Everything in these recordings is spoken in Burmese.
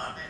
ပါနေ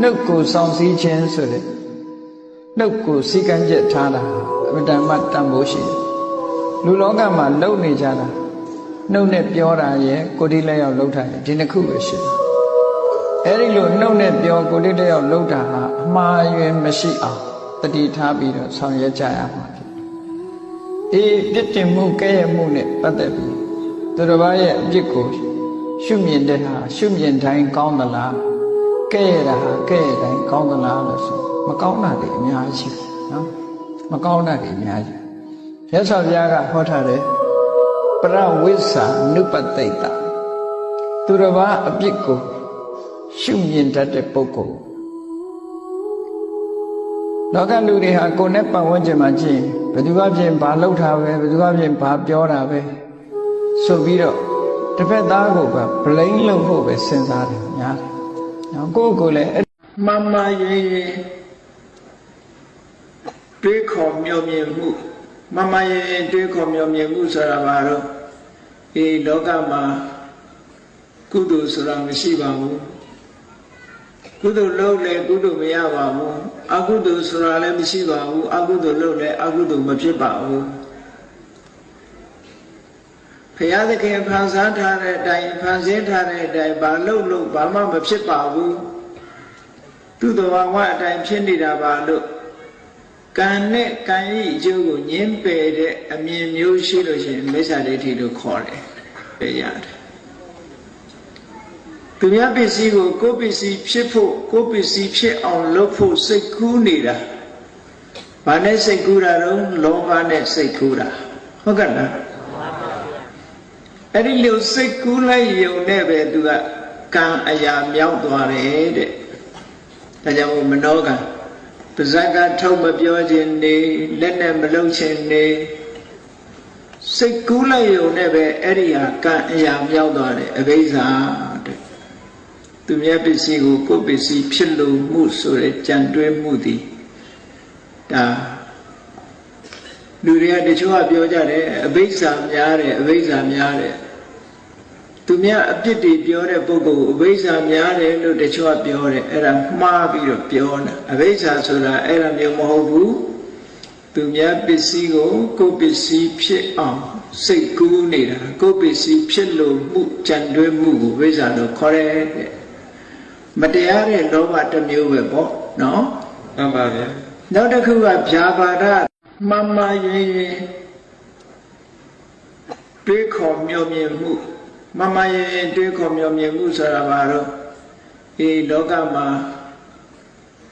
နှုတ်ကိုစောင့်စည်းခြင်းဆိုတဲ့နှုတ်ကိုစီကံချက်ထားတာအမတန်မှတန်ဖိုးရှိတယ်လူလောကမှာလုံနေကြတာနှုတ်နဲ့ပြောတာရဲ့ကိုယ်ဒီလက်ရောက်လှုပ်တာရဲ့ဒီနှစ်ခုပဲရှိတယ်အဲ့ဒီလိုနှုတ်နဲ့ပြောကိုယ်ဒီလက်ရောက်လှုပ်တာဟာအမှားယွင်းမရှိအောင်တတိထားပြီးတော့ဆောင်ရွက်ကြရမှာဖြစ်တယ်အေးပြစ်တင်မှုကဲ့ရဲ့မှုနဲ့ပတ်သက်ပြီးသူတစ်ပါးရဲ့အပြစ်ကိုရှုမြင်တဲ့ဟာရှုမြင်တိုင်းကောင်းသလား ကဲ့ရတာဟာကဲ့ရတိုင်းကောင်းသလားလို့ဆိုမကောင်းတာတွေအများကြီးရှိတယ်နော်မကောင်းတာတွေအများကြီးရသော်ဘုရားကဟောထားတယ်ပရဝိဇ္ဇာနုပတိတ်တသူတစ်ပါးအပြစ်ကိုရှုမြင်တတ်တဲ့ပုဂ္ဂိုလ်လောကလူတွေဟာကိုယ်နဲ့ပတ်ဝန်းကျင်မှာကြည့်ဘယ်သူကပြင်ဘာလုပ်တာပဲဘယ်သူကပြင်ဘာပြောတာပဲဆိုပြီးတော့တစ်ဖက်သားကိုပဲ blame လုပ်ဖို့ပဲစဉ်းစားတယ်ညာတယ် နော်ကိုယ့်ကိုယ်လည်းအဲ့မမရေရေတွေးခေါ်မျှော်မြင်မှုမမရေရေတွေးခေါ်မျှော်မြင်မှုဆိုတာဘာလို့ဒီလောကမှာကုသိုလ်ဆိုတာမရှိပါဘူးကုသိုလ်လုပ်လည်းကုသိုလ်မရပါဘူးအကုသိုလ်ဆိုတာလည်းမရှိပါဘူးအကုသိုလ်လုပ်လည်းအကုသိုလ်မဖြစ်ပါဘူး ဘုရားသခင်ဖန်ဆန်းထားတဲ့အတိုင်းဖန်ဆင်းထားတဲ့အတိုင်းဘာလို့လို့ဘာမှမဖြစ်ပါဘူးသူ့တော်ဝအတိုင်းဖြစ်နေတာပါလို့ကံနဲ့ကံဤအကျိုးကိုညင်းပယ်တဲ့အမြင်မျိုးရှိလို့ရှိရင်မိစ္ဆာဒိဋ္ဌိလို့ခေါ်တယ်ပြရတယ်သူများပစ္စည်းကိုကိုယ်ပစ္စည်းဖြစ်ဖို့ကိုယ်ပစ္စည်းဖြစ်အောင်လုပ်ဖို့စိတ်ကူးနေတာဘာနဲ့စိတ်ကူးတာတော့လောဘနဲ့စိတ်ကူးတာဟုတ်ကဲ့လား အဲ့ဒီလိုစိတ်ကူးလိုက်ယုံနဲ့ပဲသူကကံအရာမြောက်သွားတယ်တဲ့ဒါကြောင့်မို့မနောကပါဇက်ကထုတ်မပြောခြင်းနေလက်နဲ့မလုံခြင်းနေစိတ်ကူးလိုက်ယုံနဲ့ပဲအဲ့ဒီဟာကံအရာမြောက်သွားတယ်အဘိဇ္ဇာတဲ့သူမြတ်ပစ္စည်းကိုကိုယ်ပစ္စည်းဖြစ်လို့မှုဆိုတဲ့ကြံတွဲမှုသည်ဒါလူတွေကတချို့ကပြောကြတယ်အဘိဓါများတယ်အဘိဓါများတယ် သူများအပြစ်တွေပြောတဲ့ပုဂ္ဂိုလ်ကိုအဘိဓါများတယ်လို့တချို့ကပြောတယ်အဲ့ဒါမှားပြီးတော့ပြောတာအဘိဓါဆိုတာအဲ့ဒါမျိုးမဟုတ်ဘူးသူများပစ္စည်းကိုကိုယ်ပစ္စည်းဖြစ်အောင်စိတ်ကူးနေတာကိုယ်ပစ္စည်းဖြစ်လို့မှုကြံတွဲမှုကိုဝိဇ္ဇာလို့ခေါ်တယ်တဲ့မတရားတဲ့လောဘတစ်မျိုးပဲပေါ့နော်မှန်ပါဗျာနောက်တစ်ခုကဗျာပါဒမမရင်ရင်တွေးခေါ်မျှော်မြင်မှု မမရင်ရင်တွေးခေါ်မျှော်မြင်မှုဆိုတာဘာလို့ဒီလောကမှာ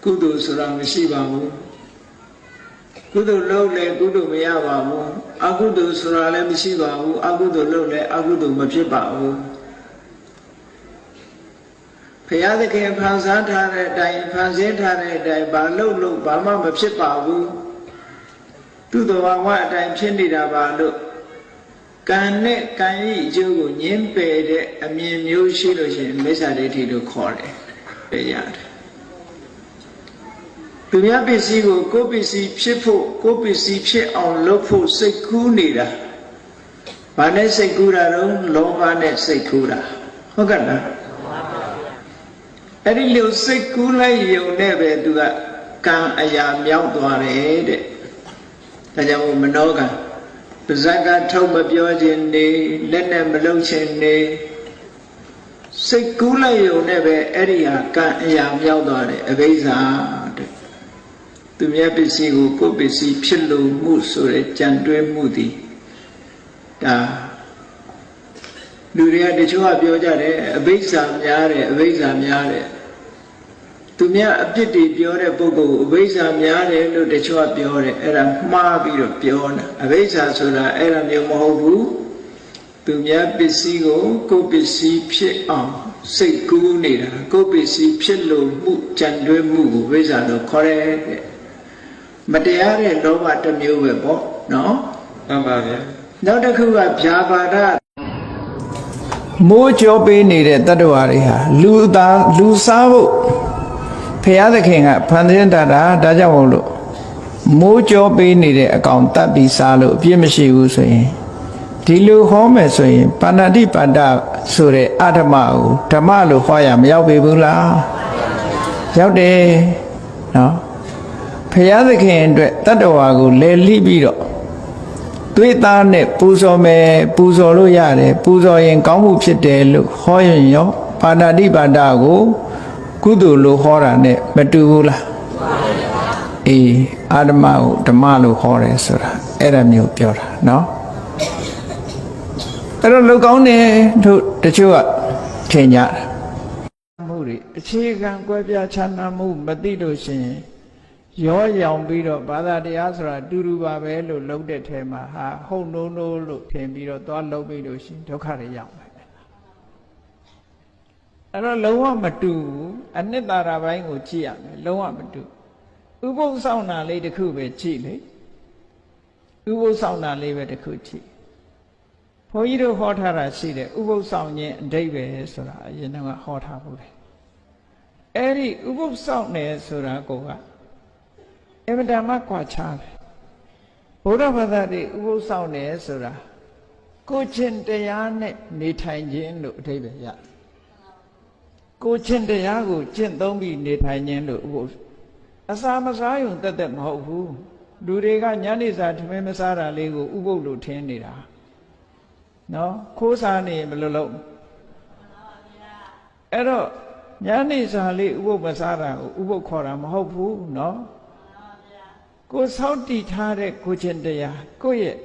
ကုသိုလ်ဆိုတာမရှိပါဘူးကုသိုလ်လုပ်လဲကုသိုလ်မရပါဘူးအကုသိုလ်ဆိုတာလည်းမရှိပါဘူးအကုသိုလ်လုပ်လဲအကုသိုလ်မဖြစ်ပါဘူးဘုရားသခင်ဖန်ဆန်းထားတဲ့အတိုင်းဖန်ဆင်းထားတဲ့အတိုင်းဘာလို့လို့ဘာမှမဖြစ်ပါဘူးသူ့တော်ဝအတိုင်းဖြစ်နေတာပါလို့ ကံနဲ့ကံဤအကျိုးကိုညင်းပယ်တဲ့အမြင်မျိုးရှိလို့ရှိရင်မိစ္ဆာဒိဋ္ဌိလို့ခေါ်တယ်ပြရတယ်သူများပစ္စည်းကိုကိုယ်ပစ္စည်းဖြစ်ဖို့ကိုယ်ပစ္စည်းဖြစ်အောင်လုပ်ဖို့စိတ်ကူးနေတာဘာနဲ့စိတ်ကူးတာတော့လောဘနဲ့စိတ်ကူးတာဟုတ်ကဲ့လားအဲ့ဒီလိုစိတ်ကူးလိုက်ယုံနဲ့ပဲသူကကံအရာမြောက်သွားတယ်တဲ့ဒါကြောင့်မနောကံ ပါဇက်ကထုတ်မပြောခြင်းနေလက်နဲ့မလုံခြင်းနေစိတ်ကူးလိုက်ယုံနဲ့ပဲအဲ့ဒီဟာကံအရာမြောက်သွားတယ်အဘိဇ္ဇာတဲ့သူမြတ်ပစ္စည်းကိုကိုယ်ပစ္စည်းဖြစ်လို့မှုဆိုတဲ့ကြံတွဲမှုသည်ဒါလူတွေကတချို့ကပြောကြတယ်အဘိဓါများတယ်အဘိဓါများတယ် သူများအပြစ်တွေပြောတဲ့ပုဂ္ဂိုလ်ကိုအဘိဓါများတယ်လို့တချို့ကပြောတယ်အဲ့ဒါမှားပြီးတော့ပြောတာအဘိဓါဆိုတာအဲ့ဒါမျိုးမဟုတ်ဘူးသူများပစ္စည်းကိုကိုယ်ပစ္စည်းဖြစ်အောင်စိတ်ကူးနေတာကိုယ်ပစ္စည်းဖြစ်လို့မှုကြံတွဲမှုကိုဝိဇ္ဇာလို့ခေါ်တယ်တဲ့မတရားတဲ့လောဘတစ်မျိုးပဲပေါ့နော်မှန်ပါဗျာနောက်တစ်ခုကဗျာပါဒမိုးကြောပေးနေတဲ့တတ္တဝါတွေဟာလူသားလူစားဖို့ ဖရာသခင်ကဖန်ဆင်းတတ်တာဒါကြောင့်မို့လို့မိုးကြောပေးနေတဲ့အကောင်တတ်ပြီးစားလို့အပြစ်မရှိဘူးဆိုရင်ဒီလိုဟောမယ်ဆိုရင်ပါဏာတိပါဒဆိုတဲ့အဓမ္မကိုဓမ္မလို့ဟောရမရောက်ပေဘူးလားရောက်တယ်နော်ဖရာသခင်အတွက်တတ္တဝါကိုလဲလိပြီးတော့သွေးသားနဲ့ပူဇော်မယ်ပူဇော်လို့ရတယ်ပူဇော်ရင်ကောင်းမှုဖြစ်တယ်လို့ဟောရင်ရောပါဏာတိပါဒကို ကုသိုလ်လို့ဟောတာနဲ့မတူဘူးလားအေးအာဓမ္မကိုဓမ္မလို့ဟောတယ်ဆိုတာအဲ့ဒါမျိုးပြောတာเนาะအဲ့တော့လူကောင်းတယ်တို့တချို့ကထင်ကြတယ်မှုတွေအခြေခံကွဲပြားခြားနားမှုမသိလို့ရှိရင် ရောရောင်ပြီးတော့ဘာသာတရားဆိုတာအတူတူပါပဲလို့လုံးတဲ့ထဲမှာဟာဟုတ်နိုးနိုးလို့ထင်ပြီးတော့သွားလုံးပြီးလို့ရှိရင်ဒုက္ခတွေရောက်မယ် အဲ့တော့လုံးဝမတူဘူးအနှစ်သာရပိုင်းကိုကြည့်ရမယ်လုံးဝမတူဥပုသ်ဆောင်တာလေးတစ်ခုပဲကြည့်လေဥပုသ်ဆောင်တာလေးပဲတစ်ခုကြည့်ဘုန်းကြီးတို့ဟောထားတာရှိတယ်ဥပုသ်ဆောင်ခြင်းအဓိပ္ပာယ်ဆိုတာအရင်ကဟောထားဘူးလေအဲ့ဒီဥပုသ်ဆောင်တယ်ဆိုတာကိုကအင်မတန်မှကွာခြားတယ်ဘုရားဘာသာတွေဥပုသ်ဆောင်တယ်ဆိုတာကိုချင်းတရားနဲ့နေထိုင်ခြင်းလို့အဓိပ္ပာယ်ရတယ် ကိုချင်းတရားကိုကျင့်သုံးပြီးနေထိုင်ခြင်းလို့ဥပုသ်အစာမစားရုံတက်တက်မဟုတ်ဘူးလူတွေကညနေစာထမင်းမစားတာလေးကိုဥပုသ်လို့ထင်နေတာနော်ခိုးစားနေဘယ်လိုလုပ်အဲ့တော့ညနေစာလေးဥပုသ်မစားတာကိုဥပုသ်ခေါ်တာမဟုတ်ဘူးနော်ကိုစောင့်တည်ထားတဲ့ကိုချင်းတရားကိုယ့်ရဲ့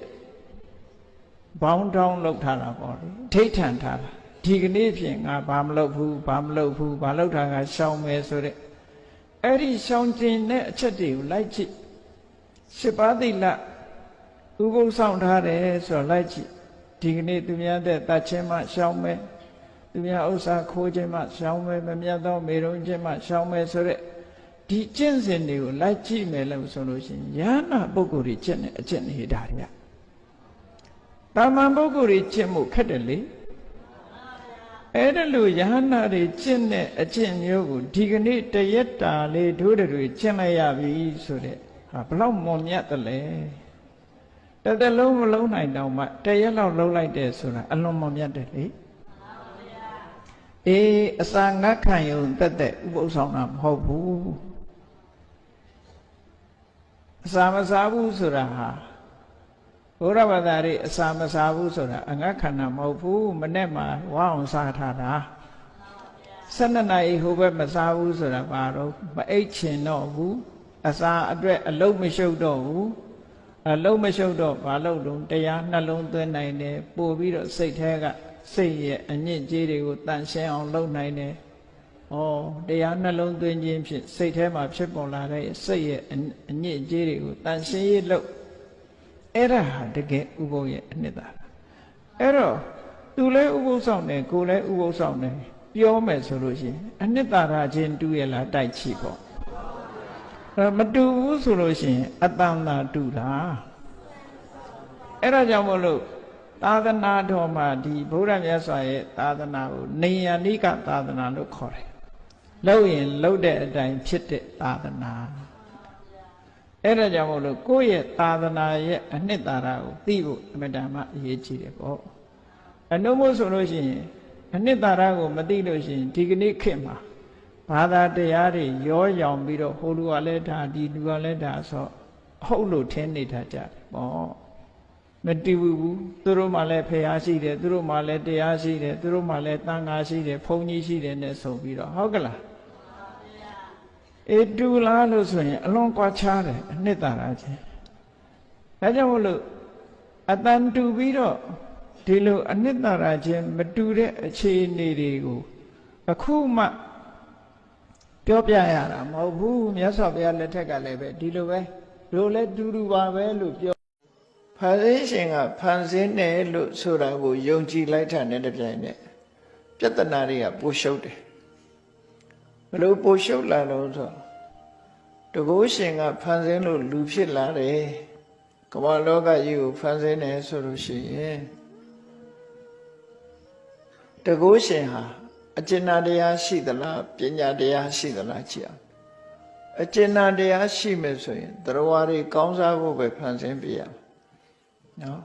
ဘောင်းတောင်းလောက်ထားတာပေါ့လေထိတ်ထန်ထားတာ ဒီကနေ့ဖြင့်ငါဘာမလုပ်ဘူးဘာမလုပ်ဘူးဘာလုပ်တာကရှောင်မယ်ဆိုတဲ့အဲ့ဒီရှောင်ကျင်တဲ့အချက်တွေကိုလိုက်ကြည့်ရှစ်ပါးသီလဥပုသ်ဆောင်ထားတယ်ဆိုတော့လိုက်ကြည့်ဒီကနေ့သူများတဲ့တတ်ချင်းမှရှောင်မယ်သူများဥစ္စာခိုးခြင်းမှရှောင်မယ်မမြတ်သောမေရုံခြင်းမှရှောင်မယ်ဆိုတဲ့ဒီကျင့်စဉ်တွေကိုလိုက်ကြည့်မယ်လို့ဆိုလို့ရှိရင်ယ ahanan ပုဂ္ဂိုလ်တွေကျင့်တဲ့အကျင့်နေတာတွေကတာမန်ပုဂ္ဂိုလ်တွေကျင့်မှုခက်တယ်လေ အဲ့ဒါလို့ယ ahanan တွေကျင့်တဲ့အကျင့်မျိုးကိုဒီကနေ့တရက်တာလေးတို့တွေကျင့်လိုက်ရပြီဆိုတဲ့ဟာဘလောက်မွန်မြတ်တယ်လဲတစ်သက်လုံးမလုံးနိုင်တော့မှတရက်လောက်လုံးလိုက်တယ်ဆိုတာအလွန်မမြတ်တယ်လေအေးအစာငတ်ခံရုံတက်တက်ဥပုသ်ဆောင်တာမဟုတ်ဘူးအစာမစားဘူးဆိုတာဟာ ဘုရားဘာသာရေးအစာမစားဘူးဆိုတာအငတ်ခန္ဓာမဟုတ်ဘူးမနဲ့မှဝါအောင်စားထားတာ12နာရီဟိုဘက်မစားဘူးဆိုတာဘာတော့မအိတ်ချင်တော့ဘူးအစာအတွက်အလုံးမရှုပ်တော့ဘူးအလုံးမရှုပ်တော့ဘာလို့လုံးတရားနှလုံးသွင်းနိုင်တယ်ပို့ပြီးတော့စိတ်แท้ကစိတ်ရဲ့အညစ်အကြေးတွေကိုတန်ရှင်းအောင်လုပ်နိုင်တယ်။ဩတရားနှလုံးသွင်းခြင်းဖြင့်စိတ်ထဲမှာဖြစ်ပေါ်လာတဲ့စိတ်ရဲ့အညစ်အကြေးတွေကိုတန်ရှင်းရေးလုပ် အဲ့ဒါဟာတကယ်ဥပုပ်ရဲ့အနှစ်သာရအဲ့တော့သူလည်းဥပုပ်ဆောင်တယ်ကိုယ်လည်းဥပုပ်ဆောင်တယ်ပြောမယ်ဆိုလို့ရှိရင်အနှစ်သာရချင်းတူရလားတိုက်ချိပေါ့အဲ့မတူဘူးဆိုလို့ရှိရင်အတန်သာတူတာအဲ့ဒါကြောင့်မို့လို့သာသနာတော်မှာဒီဗုဒ္ဓမြတ်စွာရဲ့သာသနာကိုနေယနိကသာသနာလို့ခေါ်တယ်လို့ရင်လို့တဲ့အတိုင်းဖြစ်တဲ့သာသနာ အဲ့ဒါကြောင့်မို့လို့ကိုယ့်ရဲ့သာသနာရဲ့အနှစ်သာရကိုသိဖို့အမြဲတမ်းအရေးကြီးတယ်ပေါ့အနုမို့ဆိုလို့ရှိရင်အနှစ်သာရကိုမသိလို့ရှိရင်ဒီကနေ့ခေတ်မှာဘာသာတရားတွေရောရောင်ပြီးတော့ဟိုလူကလည်းဒါဒီလူကလည်းဒါဆိုဟုတ်လို့ထင်နေတာကြတယ်ပေါ့မတူဘူးသူတို့မှလည်းဖះရှိတယ်သူတို့မှလည်းတရားရှိတယ်သူတို့မှလည်းတန်ခါရှိတယ်ဘုန်းကြီးရှိတယ်နဲ့ဆိုပြီးတော့ဟုတ်ကလား အေတူလားလို့ဆိုရင်အလွန်ကွာခြားတယ်အနှစ်သာရချင်းဒါကြောင့်မို့လို့အတန်တူပြီးတော့ဒီလိုအနှစ်သာရချင်းမတူတဲ့အခြေအနေတွေကိုအခုမှပြောပြရတာမဟုတ်ဘူးမြတ်စွာဘုရားလက်ထက်ကလည်းပဲဒီလိုပဲတို့လည်းတူတူပါပဲလို့ပြောဖန်ဆင်းရှင်ကဖန်ဆင်းတယ်လို့ဆိုတာကိုယုံကြည်လိုက်တာနဲ့တပြိုင်နက်ပြဿနာတွေကပိုရှုပ်တယ် ဘလို့ပိုရှုပ်လာလို့ဆိုတကုရှင်ကဖန်ဆင်းလို့လူဖြစ်လာတယ်ကမ္ဘာလောကကြီးကိုဖန်ဆင်းတယ်ဆိုလို့ရှိရင်တကုရှင်ဟာအကျဉ်းတရားရှိသလားပညာတရားရှိသလားကြည့်အောင်အကျဉ်းတရားရှိမယ်ဆိုရင်တရားတွေကောင်းစားဖို့ပဲဖန်ဆင်းပြရမယ်နော်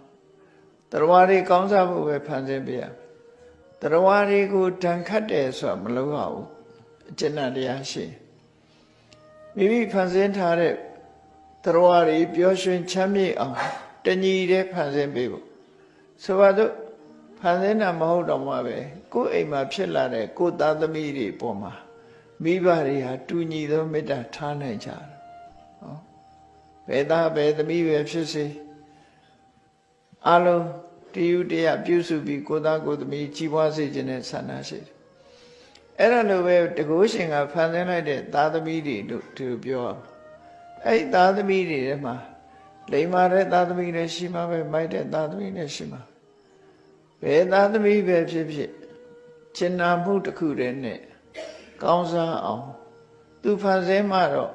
တရားတွေကောင်းစားဖို့ပဲဖန်ဆင်းပြရမယ်တရားတွေကိုတန်ခတ်တယ်ဆိုတာမလုပ်ရဘူး အကျဉ်းတရားရှိမိမိဖန်ဆင်းထားတဲ့တရားတွေပျော်ရွှင်ချမ်းမြေ့အောင်တညီတဲ့ဖန်ဆင်းပေးဖို့ဆိုပါတော့ဖန်ဆင်းတာမဟုတ်တော့မှပဲကိုယ်အိမ်မှာဖြစ်လာတဲ့ကိုယ်သားသမီးတွေပေါ်မှာမိဘတွေဟာတူညီသောမေတ္တာထားနိုင်ကြတယ်ဟောဘယ်သားဘယ်သမီးပဲဖြစ်စေအလုံးတည်ယူတရားပြုစုပြီးကိုယ်သားကိုယ်သမီးကြီးပွားစေခြင်းနဲ့ဆန္ဒရှိတယ် အဲ့ဒါလိုပဲတကုရှင်ကဖန်ဆင်းလိုက်တဲ့သားသမီးတွေတို့သူပြောအဲ့ဒီသားသမီးတွေထဲမှာလိမ္မာတဲ့သားသမီးတွေရှိမှာပဲမိုက်တဲ့သားသမီးတွေရှိမှာဘယ်သားသမီးပဲဖြစ်ဖြစ်ကျင်နာမှုတစ်ခုတည်းနဲ့ကောင်းစားအောင်သူဖန်ဆင်းမှတော့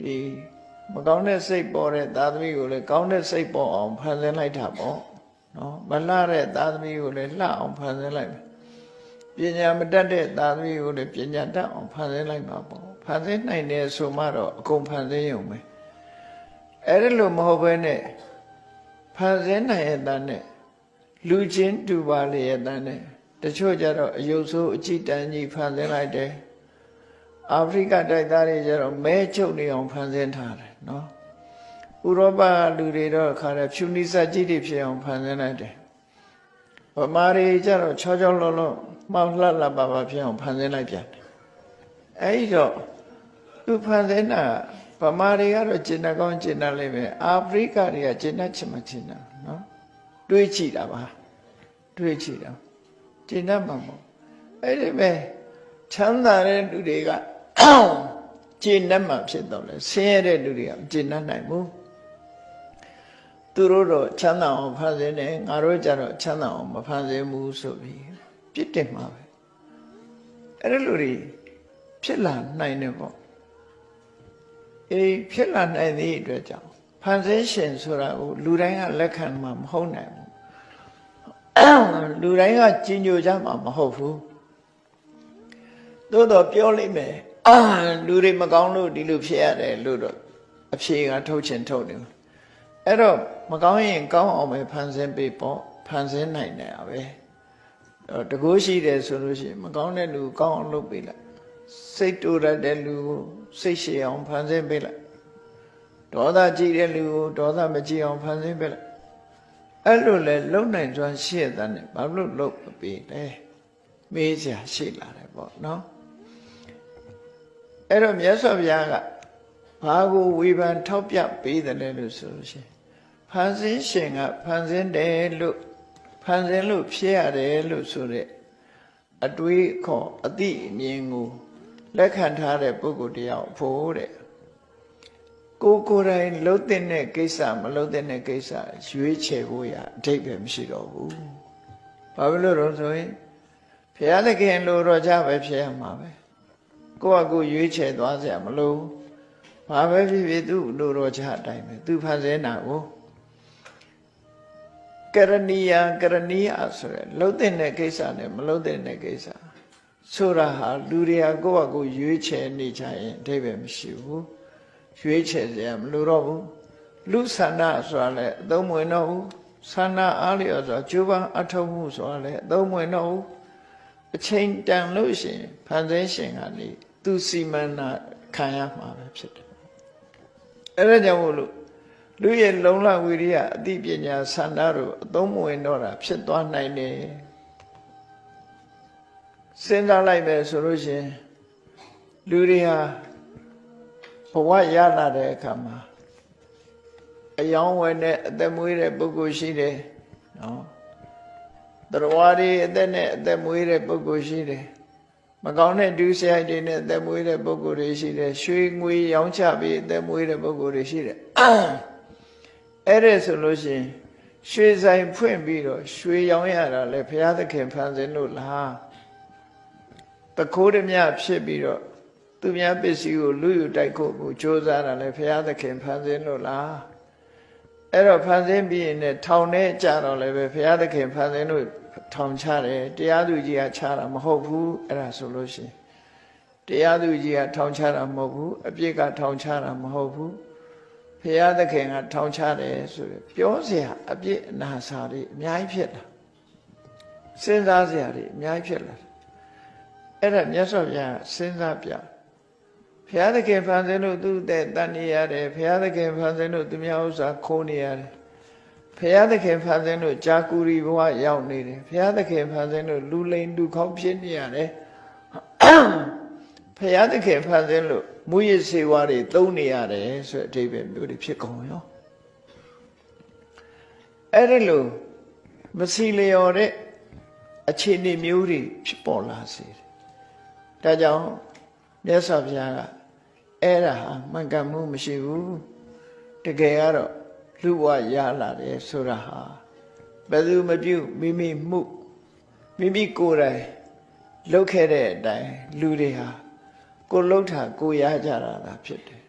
ဒီမကောင်းတဲ့စိတ်ပေါ်တဲ့သားသမီးကိုလည်းကောင်းတဲ့စိတ်ပေါ်အောင်ဖန်ဆင်းလိုက်တာပေါ့နော်မလှတဲ့သားသမီးကိုလည်းလှအောင်ဖန်ဆင်းလိုက်မယ် ပညာမတတ်တဲ့သားသမီးကိုလည်းပညာတတ်အောင်ဖန်ဆင်းလိုက်မှာပေါ့ဖန်ဆင်းနိုင်တယ်ဆိုမှတော့အကုန်ဖန်ဆင်းရုံပဲအဲ့ဒါလို့မဟုတ်ဘဲနဲ့ဖန်ဆင်းနိုင်ရဲ့တန်းနဲ့လူချင်းတူပါလေရဲ့တန်းနဲ့တချို့ကြတော့အယုတ်ဆိုးအကြည့်တန်းကြီးဖန်ဆင်းလိုက်တယ်အာဖရိကတိုက်သားတွေကြတော့မဲချုပ်နေအောင်ဖန်ဆင်းထားတယ်နော်ဥရောပလူတွေတော့ခါတယ်ဖြူနိစကြီးတွေဖြစ်အောင်ဖန်ဆင်းလိုက်တယ် ဗမာတွေကြတော့ချောချောလောလောမှောင်လှလှပါပါဖြစ်အောင်ဖန်ဆင်းလိုက်ပြန်တယ်အဲဒီတော့သူဖန်ဆင်းတာဗမာတွေကတော့ကျင်တတ်ကောင်းကျင်တတ်လိမ့်မယ်အာဖရိကတွေကကျင်တတ်ချင်မှကျင်တတ်နော်တွေးကြည့်တာပါတွေးကြည့်တာကျင်တတ်မှာမဟုတ်အဲ့ဒီပဲချမ်းသာတဲ့လူတွေကကျင်တတ်မှာဖြစ်တော့လေဆင်းရဲတဲ့လူတွေကကျင်တတ်နိုင်ဘူး သူတို့တော့ချမ်းသာအောင်ဖန်ဆင်းတယ်ငါတို့ကြတော့ချမ်းသာအောင်မဖန်ဆင်းဘူးဆိုပြီးပြစ်တင်မှာပဲအဲ့ဒီလူတွေဖြစ်လာနိုင်တယ်ပေါ့အေးဖြစ်လာနိုင်သည့်အတွက်ကြောင့်ဖန်ဆင်းရှင်ဆိုတာကိုလူတိုင်းကလက်ခံမှာမဟုတ်နိုင်ဘူးလူတိုင်းကကြည်ညိုကြမှာမဟုတ်ဘူးသို့တော့ပြောလိမ့်မယ်အာလူတွေမကောင်းလို့ဒီလိုဖြစ်ရတယ်လို့တော့အဖြေကထုတ်ချင်ထုတ်တယ်အဲ့တော့ မကောင်းရင်ကောင်းအောင်ပဲဖန်ဆင်းပေးပေါ့ဖန်ဆင်းနိုင်တယ်ပဲအဲ့တော့တကိုးရှိတယ်ဆိုလို့ရှိရင်မကောင်းတဲ့လူကိုကောင်းအောင်လုပ်ပေးလိုက်စိတ်တူရတဲ့လူကိုစိတ်ရှည်အောင်ဖန်ဆင်းပေးလိုက်ဒေါသကြည့်တဲ့လူကိုဒေါသမကြည့်အောင်ဖန်ဆင်းပေးလိုက်အဲ့လိုလဲလုံနိုင်စွမ်းရှိရတဲ့နဲ့ဘာလို့လုပ်မပေးလဲမေးစရာရှိလာတယ်ပေါ့နော်အဲ့တော့မြတ်စွာဘုရားကဘာကိုဝေဖန်ထောက်ပြပေးတယ်လဲလို့ဆိုလို့ရှိရင် ဖန်ဆင်းရှင်ကဖန်ဆင်းတယ်လို့ဖန်ဆင်းလို့ဖြစ်ရတယ်လို့ဆိုတဲ့အတွေးခေါ်အတိအမြင်ကိုလက်ခံထားတဲ့ပုဂ္ဂိုလ်တယောက်ဖို့တဲ့ကိုယ်ကိုယ်တိုင်လှုပ်တဲ့ကိစ္စမလှုပ်တဲ့ကိစ္စရွေးချယ်ဖို့ရအထိပ္ပယ်မရှိတော့ဘူး။ဘာဖြစ်လို့လဲဆိုရင်ဘုရားသခင်လိုတော့ကြပဲဖြစ်ရမှာပဲ။ကိုယ့်အကူရွေးချယ်သွားစရာမလိုဘူး။ဘာပဲဖြစ်ဖြစ်သူ့လိုတော့ကြအတိုင်းပဲသူဖန်ဆင်းတာကို ကရဏီယကရဏီယဆိုရယ်လှုပ်တဲ့ကိစ္စနဲ့မလှုပ်တဲ့ကိစ္စဆိုတာဟာလူတွေကကိုယ့်အကူရွေးချယ်နေကြရင်အထိပ္ပယ်မရှိဘူး။ရွေးချယ်စရာမလိုတော့ဘူးလူဆန္ဒဆိုတာလည်းအသုံးဝင်တော့ဘူးဆန္ဒအားလျော်ဆိုတာကျိုးပန်းအထောက်မှုဆိုတာလည်းအသုံးဝင်တော့ဘူးအချိန်တန်လို့ရှိရင်ဖန်ဆင်းရှင်ကနေသူစီမံနာခံရမှာပဲဖြစ်တယ်အဲ့ဒါကြောင့်မို့လို့ လူရဲ့လုံလဝိရိယအသိပညာဆန္ဒတို့အသုံးမဝင်တော့တာဖြစ်သွားနိုင်တယ်စဉ်းစားလိုက်ပဲဆိုလို့ရှိရင်လူတွေဟာဘဝရလာတဲ့အခါမှာအယောင်းဝယ်နဲ့အသက်မွေးတဲ့ပုဂ္ဂိုလ်ရှိတယ်နော်တရားတွေအသက်နဲ့အသက်မွေးတဲ့ပုဂ္ဂိုလ်ရှိတယ်မကောင်းတဲ့ဒုစရိုက်တွေနဲ့အသက်မွေးတဲ့ပုဂ္ဂိုလ်တွေရှိတယ်ရွှေငွေရောင်းချပြီးအသက်မွေးတဲ့ပုဂ္ဂိုလ်တွေရှိတယ် အဲ့ဒါဆိုလို့ရှိရင်ရွှေဆိုင်ဖွင့်ပြီးတော့ရွှေရောင်းရတာလေဘုရားသခင်ဖန်ဆင်းလို့လားတခိုးဓမြဖြစ်ပြီးတော့သူများပစ္စည်းကိုလူယူတိုက်ဖို့ကိုကြိုးစားတာလေဘုရားသခင်ဖန်ဆင်းလို့လားအဲ့တော့ဖန်ဆင်းပြီးရင်လည်းထောင်ထဲကြတော့လည်းပဲဘုရားသခင်ဖန်ဆင်းလို့ထောင်ချတယ်တရားသူကြီးကချတာမဟုတ်ဘူးအဲ့ဒါဆိုလို့ရှိရင်တရားသူကြီးကထောင်ချတာမဟုတ်ဘူးအပြစ်ကထောင်ချတာမဟုတ်ဘူး ဘုရားသခင်ကထောင်ချတယ်ဆိုရယ်ပြောเสียအပြစ်အနာစာတွေအများကြီးဖြစ်လာစဉ်းစားเสียတွေအများကြီးဖြစ်လာအဲ့ဒါမြတ်စွာဘုရားစဉ်းစားပြဘုရားသခင်ဖန်ဆင်းလို့သူ့တဲ့တန်နေရတယ်ဘုရားသခင်ဖန်ဆင်းလို့သူများဥစ္စာခိုးနေရတယ်ဘုရားသခင်ဖန်ဆင်းလို့ဂျာကူရီဘဝရောက်နေတယ်ဘုရားသခင်ဖန်ဆင်းလို့လူလိန်လူခေါင်းဖြစ်နေရတယ်ဘုရားသခင်ဖန်ဆင်းလို့ မူရစေဝါတွေသုံးနေရတယ်ဆိုတဲ့အဓိပ္ပာယ်မျိုးတွေဖြစ်ကုန်ရောအဲ့ဒါလို့မစီလျော်တဲ့အခြေအနေမျိုးတွေဖြစ်ပေါ်လာစေတယ်ဒါကြောင့်မြတ်စွာဘုရားကအဲ့ဒါဟာမှန်ကန်မှုမရှိဘူးတကယ်ကတော့လူဘဝရလာတယ်ဆိုတာဟာဘယ်သူမပြုမိမိမှုမိမိကိုယ်တိုင်လုပ်ခဲ့တဲ့အတိုင်းလူတွေဟာ ကိုလှုပ်တာကိုရကြတာလားဖြစ်တယ်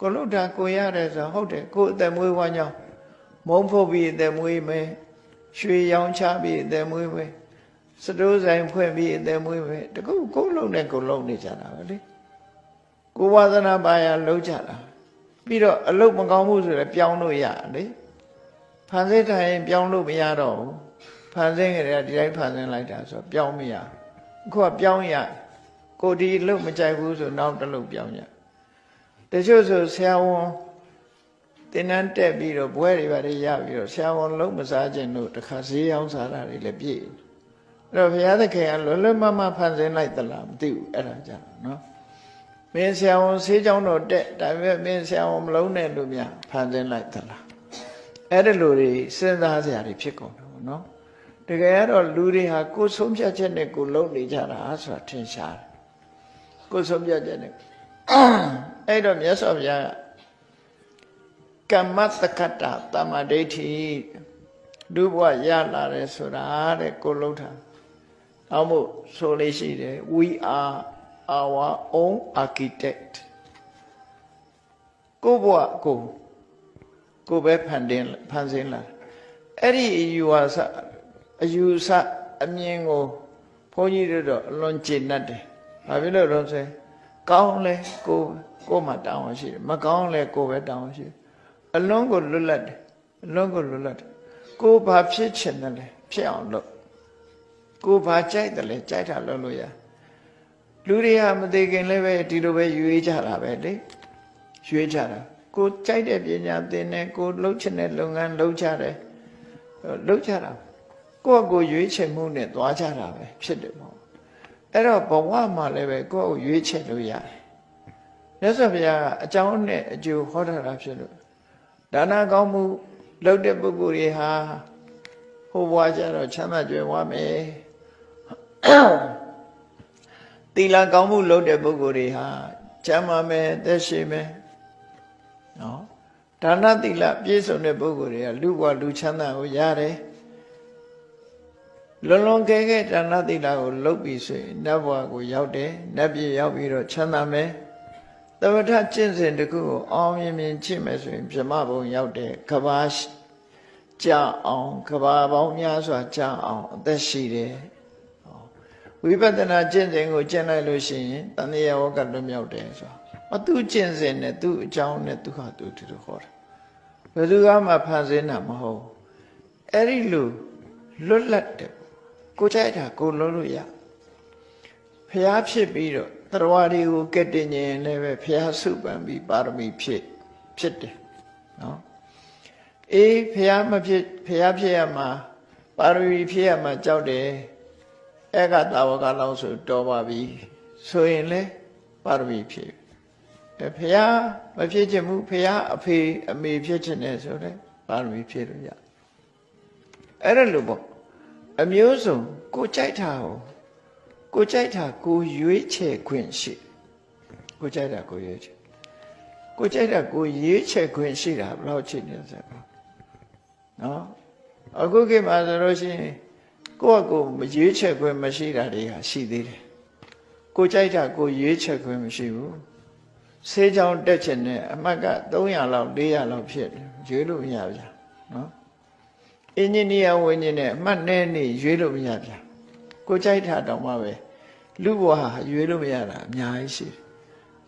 ကိုလှုပ်တာကိုရတယ်ဆိုဟုတ်တယ်ကိုအသက်မွေးဝမ်းကြောင်းမုံဖို့ပြီးအသက်မွေးမယ်ရွှေရောင်ချပြီးအသက်မွေးမယ်စတိုးဆိုင်ဖွင့်ပြီးအသက်မွေးမယ်တကူကိုလုံးနဲ့ကိုလုံးနေကြတာပဲလေကိုဝါသနာပါရလုံးကြတာပြီးတော့အလုတ်မကောင်းမှုဆိုလည်းပြောင်းလို့ရလေဖန်ဆင်းထိုင်ပြောင်းလို့မရတော့ဘူးဖန်ဆင်းကြတယ်ဒီတိုင်းဖန်ဆင်းလိုက်တာဆိုပြောင်းမရအခုကပြောင်းရ ကိုဒီအလုတ်မကြိုက်ဘူးဆိုနောက်တစ်လုတ်ပြောင်းရတချို့ဆိုဆရာဝန်တင်နန်းတက်ပြီးတော့ဘွဲတွေပါတွေရပြီးတော့ဆရာဝန်လုံးမစားခြင်းလို့တခါဈေးရောင်းစားတာတွေလည်းပြည့်အဲ့တော့ဘုရားသခင်ကလွယ်လွယ်မမဖန်ဆင်းလိုက်သလားမသိဘူးအဲ့ဒါကြောင့်နော်မင်းဆရာဝန်ဆေးကြောင်းတော့တက်ဒါပေမဲ့မင်းဆရာဝန်မလုံးနဲ့လို့များဖန်ဆင်းလိုက်သလားအဲ့ဒါလိုတွေစဉ်းစားစရာတွေဖြစ်ကုန်တယ်ပေါ့နော်တကယ်ကတော့လူတွေဟာကိုယ်ဆုံးဖြတ်ချက်နဲ့ကိုယ်လုံးနေကြတာဆိုတာထင်ရှားတယ် ကိုယ်ဆုံးဖြတ်ချက်နဲ့အဲ့တော့မြတ်စွာဘုရားကကမ္မတက္ကတာတမ္မာဒိဋ္ဌိဒုဘဝရလာတယ်ဆိုတာတဲ့ကိုယ်လုံးထားအောက်မို့ဆိုလေးရှိတယ် we are our own architect ကိုဘဝကိုကိုပဲဖန်တင်ဖန်ဆင်းလာအဲ့ဒီအယူအဆအယူအဆအမြင်ကိုဘုန်းကြီးတို့တော့အလွန်ကျင့်တတ်တယ်။ ဘာဖြစ်လို့လဲဆိုရင်ကောင်းလဲကိုကိုမှတောင်းရှိတယ်မကောင်းလဲကိုပဲတောင်းရှိတယ်အလွန်ကိုလွတ်လပ်တယ်အလုံးကိုလွတ်လပ်တယ်ကိုယ်ဘာဖြစ်ချင်တယ်လဲဖြစ်အောင်လုပ်ကိုယ်ဘာကြိုက်တယ်လဲကြိုက်တာလုပ်လို့ရလူတွေကမသေးခင်လည်းပဲဒီလိုပဲရွေးကြတာပဲလေရွေးကြတာကိုယ်ကြိုက်တဲ့ပညာသင်တယ်ကိုယ်လှုပ်ချင်တဲ့လုပ်ငန်းလုပ်ကြတယ်လှုပ်ကြတာကိုယ့်အကိုရွေးချယ်မှုနဲ့သွားကြတာပဲဖြစ်တယ်ပေါ့ အဲ့တော့ဘဝမှာလည်းပဲကိုယ့်ကိုရွေးချယ်လို့ရတယ်မြတ်စွာဘုရားကအကြောင်းနဲ့အကျိုးဟောထားတာဖြစ်လို့ဒါနကောင်းမှုလုပ်တဲ့ပုဂ္ဂိုလ်တွေဟာဟိုဘဝကျတော့ချမ်းသာကြွယ်ဝမယ်သီလကောင်းမှုလုပ်တဲ့ပုဂ္ဂိုလ်တွေဟာကျမ်းမာမယ်သက်ရှိမယ်နော်ဒါနသီလပြည့်စုံတဲ့ပုဂ္ဂိုလ်တွေကလူဘဝလူချမ်းသာကိုရတယ် လွန်လွန်ကဲကဲဒါနသီလကိုလုပ်ပြီးဆိုရင်နတ်ဘဝကိုရောက်တယ်နတ်ပြည်ရောက်ပြီးတော့ချမ်းသာမယ်သမထကျင့်စဉ်တစ်ခုကိုအောင်မြင်မြင်ကျင့်မယ်ဆိုရင်ဗြဟ္မဘုံရောက်တယ်ကဘာကြာအောင်ကဘာပေါင်းများစွာကြာအောင်အသက်ရှိတယ်ဝိပဿနာကျင့်စဉ်ကိုကျင့်လိုက်လို့ရှိရင်တန်မြတ်ဝကလွတ်မြောက်တယ်ဆိုတာအသူကျင့်စဉ်နဲ့သူ့အကြောင်းနဲ့သူဟာသူဒီလိုဟောတာဘယ်သူကမှဖန်ဆင်းတာမဟုတ်ဘူးအဲ့ဒီလိုလွတ်လပ်တယ် ကိုကြိုက်တာကိုလုံးလို့ရဖျားဖြစ်ပြီးတော့တရားတွေကိုကက်တင်ရင်လည်းပဲဖျားစုပန်ပြီးပါရမီဖြစ်ဖြစ်တယ်နော်အေးဖျားမဖြစ်ဖျားဖြစ်ရမှာပါရမီဖြစ်ရမှာကြောက်တယ်အဲ့ကတာဝကလောက်ဆိုတော်ပါပြီဆိုရင်လေပါရမီဖြစ်အဲဖះမဖြစ်ချင်ဘူးဖះအဖေအမေဖြစ်ချင်တယ်ဆိုတော့ပါရမီဖြစ်လို့ရအဲ့ဒါလို့ပေါ့ အမျိုးစုံကိုကြိုက်တာဟောကိုကြိုက်တာကိုရွေးချယ်ခွင့်ရှိကိုကြိုက်တာကိုရွေးချယ်ကိုကြိုက်တာကိုရွေးချယ်ခွင့်ရှိတာဘယ်လောက်ရှိနေလဲနော်အခုခေတ်မှာဆိုလို့ရှိရင်ကိုယ့်အကိုမရွေးချယ်ခွင့်မရှိတာတွေဟာရှိသေးတယ်ကိုကြိုက်တာကိုရွေးချယ်ခွင့်မရှိဘူးဆေးချောင်းတက်ချင်တဲ့အမှတ်က300လောက်400လောက်ဖြစ်တယ်ရွေးလို့မရဗျာနော် အင်ဂျင်နီယာဝင်နေတဲ့အမှတ်နဲ့နေရွေးလို့မရဗျာကိုကြိုက်တာတောင်မှပဲလူဘဝဟာရွေးလို့မရတာအများကြီးရှိတယ်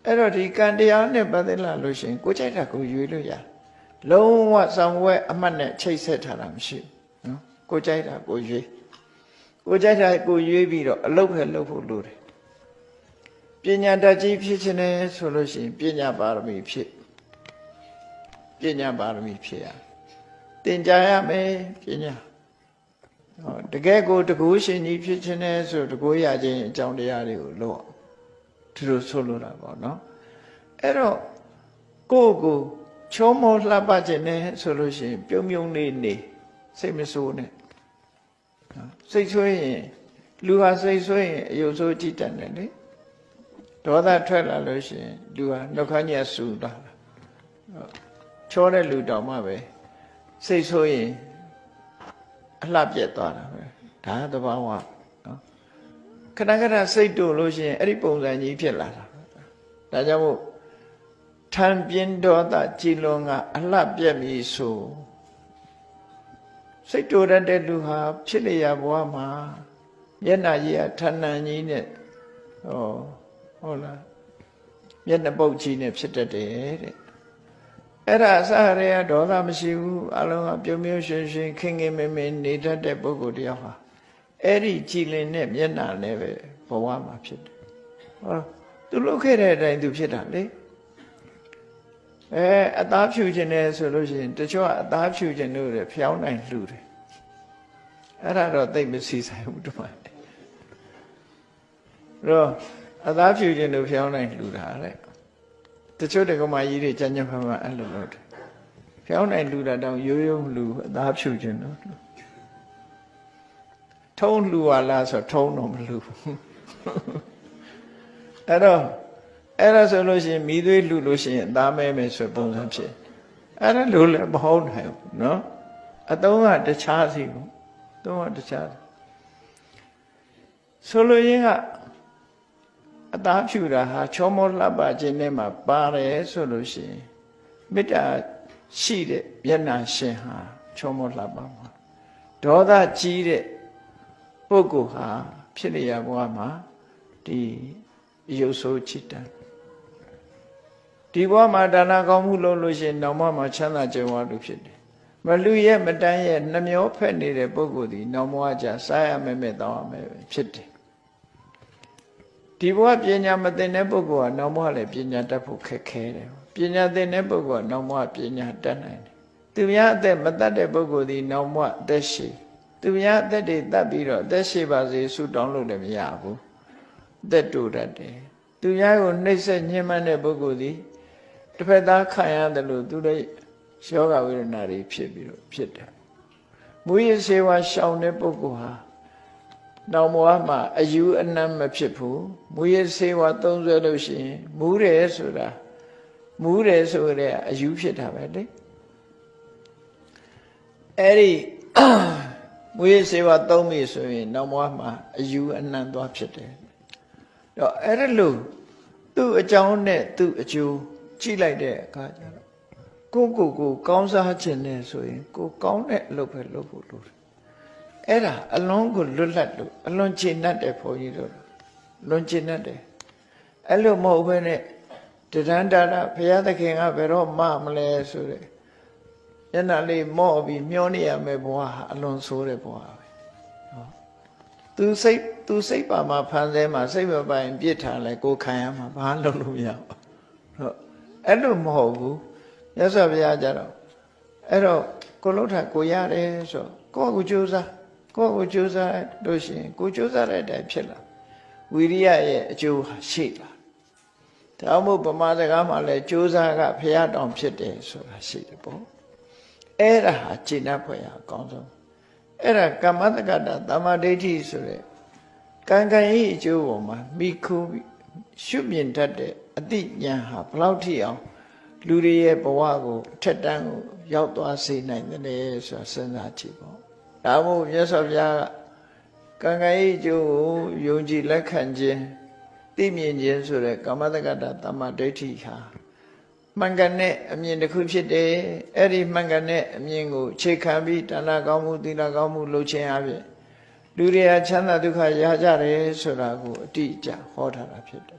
အဲ့တော့ဒီကံတရားနဲ့ပတ်သက်လာလို့ရှိရင်ကိုကြိုက်တာကိုရွေးလို့ရလုံးဝဆောင်ဝဲအမှတ်နဲ့ချိတ်ဆက်ထားတာမရှိဘူးနော်ကိုကြိုက်တာကိုရွေးကိုကြိုက်တာကိုရွေးပြီးတော့အလုပ်ပဲလုပ်ဖို့လိုတယ်ပညာတတ်ကြီးဖြစ်ခြင်းနဲ့ဆိုလို့ရှိရင်ပညာပါရမီဖြစ်ပညာပါရမီဖြစ်ရ သင်ကြားရမယ်ပညာဟောတကယ်ကိုတကူရှင်ကြီးဖြစ်ခြင်းနဲ့ဆိုတကူရခြင်းအကြောင်းတရားတွေကိုလို့ဒီလိုဆိုလိုတာပေါ့နော်အဲ့တော့ကိုယ့်ကိုချောမောလှပခြင်းနဲ့ဆိုလို့ရှိရင် ပြုံးပြုံးလေးနေစိတ်မဆိုးနဲ့နော်စိတ်ဆိုးရင်လူဟာစိတ်ဆိုးရင်အယုတ်ဆိုးကြည့်တတ်တယ်လေဒေါသထွက်လာလို့ရှိရင်လူဟာနှုတ်ခမ်းကြီးဆူတာချောတဲ့လူတောင်မှပဲ စိတ်ဆိုးရင်အလှပြက်သွားတာပဲဒါသဘာဝနော်ခဏခဏစိတ်တူလို့ရှိရင်အဲ့ဒီပုံစံကြီးဖြစ်လာတာဒါကြောင့်မို့ထံပြင်းဒေါသကြည်လွန်ကအလှပြက်ပြီဆိုစိတ်တူရတဲ့လူဟာဖြစ်လျက်ဘဝမှာမျက်နှာကြီးကထဏ္ဏကြီးနဲ့ဟောဟုတ်လားမျက်နှာပုတ်ကြီးနဲ့ဖြစ်တတ်တယ်တဲ့ အဲ့ဒါအစရေကဒေါသမရှိဘူးအလုံးကပြုံးပြုံးရွှင်ရွှင်ခင်ခင်မင်မင်နေတတ်တဲ့ပုဂ္ဂိုလ်တယောက်ဟာအဲ့ဒီကြည်လင်တဲ့မျက်နှာနဲ့ပဲဘဝမှာဖြစ်တယ်ဟောသူလုပ်ခဲ့တဲ့အတိုင်းသူဖြစ်တာလေအဲအသားဖြူခြင်းနဲ့ဆိုလို့ရှိရင်တချို့ကအသားဖြူခြင်းတို့လည်းဖျောင်းနိုင်လှူတယ်အဲ့ဒါတော့သိမစီဆိုင်ဘူးတမန်တော့အသားဖြူခြင်းတို့ဖျောင်းနိုင်လှူတာလေ တချို့တက္ကမကြီးတွေကြမ်းကြမ်းဖမ်းဖမ်းအဲ့လိုလုပ်တယ်ဖျောင်းနိုင်လူတာတောင်ရိုးရိုးလူအသားဖြူခြင်းတော့ထုံးလူပါလားဆိုထုံးတော့မလူအဲ့တော့အဲ့ဒါဆိုလို့ရှိရင်မိသွေးလူလို့ရှိရင်အသားမဲမယ်ဆိုပုံစံဖြစ်အဲ့ဒါလို့လည်းမဟုတ်နိုင်ဘူးနော်အတုံးကတခြားစီဘူးအတုံးကတခြားဆိုလိုရင်းက အသားဖြူတာဟာချောမောလှပခြင်းနဲ့မှာပါတယ်ဆိုလို့ရှိရင်မေတ္တာရှိတဲ့မျက်နှာရှင်ဟာချောမောလှပမှာဒေါသကြီးတဲ့ပုဂ္ဂိုလ်ဟာဖြစ်လျက်ဘဝမှာဒီရုပ်ဆိုးချစ်တန်ဒီဘဝမှာဒါနကောင်းမှုလုပ်လို့ရှိရင်နောက်မှမှာချမ်းသာကြွယ်ဝလို့ဖြစ်တယ်မလူရဲ့မတန်းရဲ့နှမျောဖက်နေတဲ့ပုဂ္ဂိုလ်ဒီနောင်ဘဝကြစားရမယ်မဲ့တောင်းရမယ်ပဲဖြစ်တယ် ဒီဘဝပညာမသိတဲ့ပုဂ္ဂိုလ်ကနောင်ဘဝလည်းပညာတတ်ဖို့ခက်ခဲတယ်ပညာသိတဲ့ပုဂ္ဂိုလ်ကနောင်ဘဝပညာတတ်နိုင်တယ်သူများအသက်မတတ်တဲ့ပုဂ္ဂိုလ်ဒီနောင်ဘဝအသက်ရှိသူများအသက်တွေတတ်ပြီးတော့အသက်ရှိပါစေဆုတောင်းလို့လည်းမရဘူးအသက်တူတတ်တယ်သူများကိုနှိပ်စက်ညှဉ်းပန်းတဲ့ပုဂ္ဂိုလ်ဒီတစ်ဖက်သားခံရတယ်လို့သူတို့ယောဂဝိရဏတွေဖြစ်ပြီးတော့ဖြစ်တယ်။မူရစေဝါရှောင်တဲ့ပုဂ္ဂိုလ်ဟာ နောင်ဘဝမှာအယူအနံ့မဖြစ်ဘူး။မူရစေဝါသုံးဆွဲလို့ရှိရင်မူးတယ်ဆိုတာမူးတယ်ဆိုတဲ့အယူဖြစ်တာပဲလေ။အဲ့ဒီမူရစေဝါသုံးပြီဆိုရင်နောင်ဘဝမှာအယူအနံ့သွားဖြစ်တယ်။တော့အဲ့ဒါလို့သူ့အကြောင်းနဲ့သူ့အကျိုးကြည့်လိုက်တဲ့အခါကျတော့ကိုယ့်ကိုယ်ကိုကောင်းစားခြင်းနဲ့ဆိုရင်ကိုယ်ကောင်းတဲ့အလုပ်ပဲလုပ်ဖို့လိုတယ် အဲ့ဒါအလွန်ကိုလွတ်လပ်လို့အလွန်ကျင့်တတ်တယ်ဘုန်းကြီးတို့လွန်ကျင့်တတ်တယ်အဲ့လိုမဟုတ်ဘဲနဲ့တရန္တာရဘုရားသခင်ကဘယ်တော့မှမလဲဆိုတဲ့ညနာလေးမော့ပြီးမျောနေရမယ်ဘဝဟာအလွန်ဆိုးတဲ့ဘဝပဲနော်သူစိတ်သူစိတ်ပါမှာဖန်ဆဲမှာစိတ်မပိုင်ပြစ်ထားလဲကိုယ်ခံရမှာဘာလုပ်လို့မရဘူးဟုတ်အဲ့လိုမဟုတ်ဘူးမြတ်စွာဘုရားကြတော့အဲ့တော့ကိုလှုပ်တာကိုရတယ်ဆိုကိုယ့်ကိုကြိုးစား ကိုယ့်ကိုကြိုးစားလို့ရှိရင်ကိုကြိုးစားတဲ့အတိုင်းဖြစ်လာဝိရိယရဲ့အကျိုးရှိလာဒါမှမဟုတ်ဗမာစကားမှာလဲကြိုးစားကဘုရားတောင်ဖြစ်တယ်ဆိုတာရှိတယ်ပေါ့အဲ့ဒါဟာကျင့်တတ်ဖွယ်အကောင်းဆုံးအဲ့ဒါကမ္မတက္ကတာတမ္မာဒိဋ္ဌိဆိုတဲ့ကံကံဤအကျိုးပေါ်မှာမိခိုးပြီးရှုမြင်တတ်တဲ့အတိညာဟာဘလောက်ထိအောင်လူတွေရဲ့ဘဝကိုအထက်တန်းကိုရောက်သွားစေနိုင်တယ်ဆိုတာစဉ်းစားကြည့်ပေါ့ ဒါမို့မြတ်စွာဘုရားကကံကံဤအကျိုးကိုယုံကြည်လက်ခံခြင်းသိမြင်ခြင်းဆိုတဲ့ကမ္မတက္ကတာတမ္မာဒိဋ္ဌိဟာမှန်ကန်တဲ့အမြင်တစ်ခုဖြစ်တယ်အဲ့ဒီမှန်ကန်တဲ့အမြင်ကိုခြေခံပြီးဒါနကောင်းမှုသီလကောင်းမှုလုပ်ခြင်းအပြင်လူတွေဟာချမ်းသာဒုက္ခရကြတယ်ဆိုတာကိုအတိအကျဟောထားတာဖြစ်တယ်ပေါ့